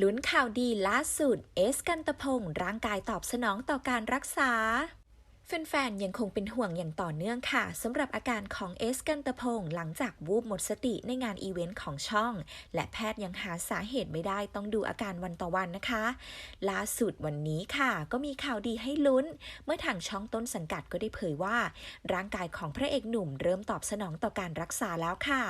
ลุ้นข่าวดีล่าสุด เอสกันตะพงศ์ร่างกายตอบสนองต่อการรักษา แฟนๆ ยังคงเป็นห่วงอย่างต่อเนื่องค่ะสำหรับอาการของเอสกันตะพงศ์หลังจากวูบหมดสติในงานอีเวนต์ของช่อง และแพทย์ยังหาสาเหตุไม่ได้ต้องดูอาการวันต่อวันนะคะ ล่าสุดวันนี้ค่ะ ก็มีข่าวดีให้ลุ้น เมื่อทางช่องต้นสังกัดก็ได้เผยว่า ร่างกายของพระเอกหนุ่มเริ่มตอบสนองต่อการรักษาแล้วค่ะ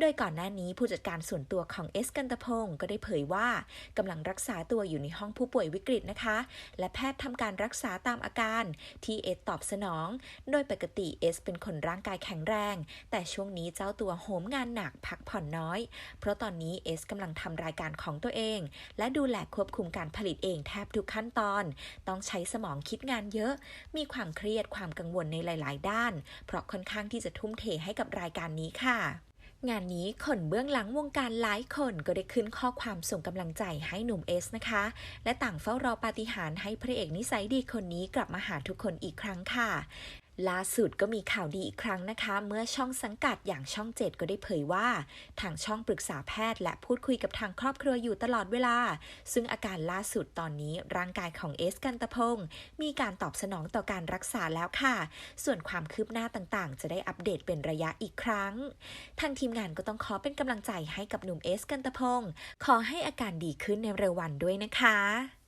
โดยก่อนหน้านี้ผู้จัดการส่วนตัวของเอสกันตะพงศ์ก็ได้เผยว่ากำลังรักษาตัวอยู่ในห้องผู้ป่วยวิกฤตนะคะ และแพทย์ทำการรักษาตามอาการที่สตอบสนอง โดยปกติเอสเป็นคนร่างกายแข็งแรง แต่ช่วงนี้เจ้าตัวโหมงานหนักพักผ่อนน้อย เพราะตอนนี้เอสกำลังทำรายการของตัวเอง และดูแลควบคุมการผลิตเองแทบทุกขั้นตอน ต้องใช้สมองคิดงานเยอะ มีความเครียดความกังวลในหลาย ๆ ด้าน เพราะค่อนข้างที่จะทุ่มเทให้กับรายการนี้ค่ะ งานนี้คนเบื้องหลังวงการหลายคนก็ได้ขึ้นข้อความส่งกำลังใจให้หนุ่มเอสนะคะ และต่างเฝ้ารอปาฏิหาริย์ให้พระเอกนิสัยดีคนนี้กลับมาหาทุกคนอีกครั้งค่ะ ล่าสุดก็มีข่าวดีอีกครั้งนะคะ เมื่อช่องสังกัดอย่างช่องเจ็ดก็ได้เผยว่า ทางช่องปรึกษาแพทย์ และพูดคุยกับทางครอบครัวอยู่ตลอดเวลา ซึ่งอาการล่าสุดตอนนี้ร่างกายของเอสกันตะพงศ์มีการตอบสนองต่อการรักษาแล้วค่ะ ส่วนความคืบหน้าต่างๆ จะได้อัปเดตเป็นระยะอีกครั้ง ทางทีมงานก็ต้องขอเป็นกำลังใจให้กับหนุ่มเอสกันตะพงศ์ขอให้อาการดีขึ้นในเร็ววันด้วยนะคะ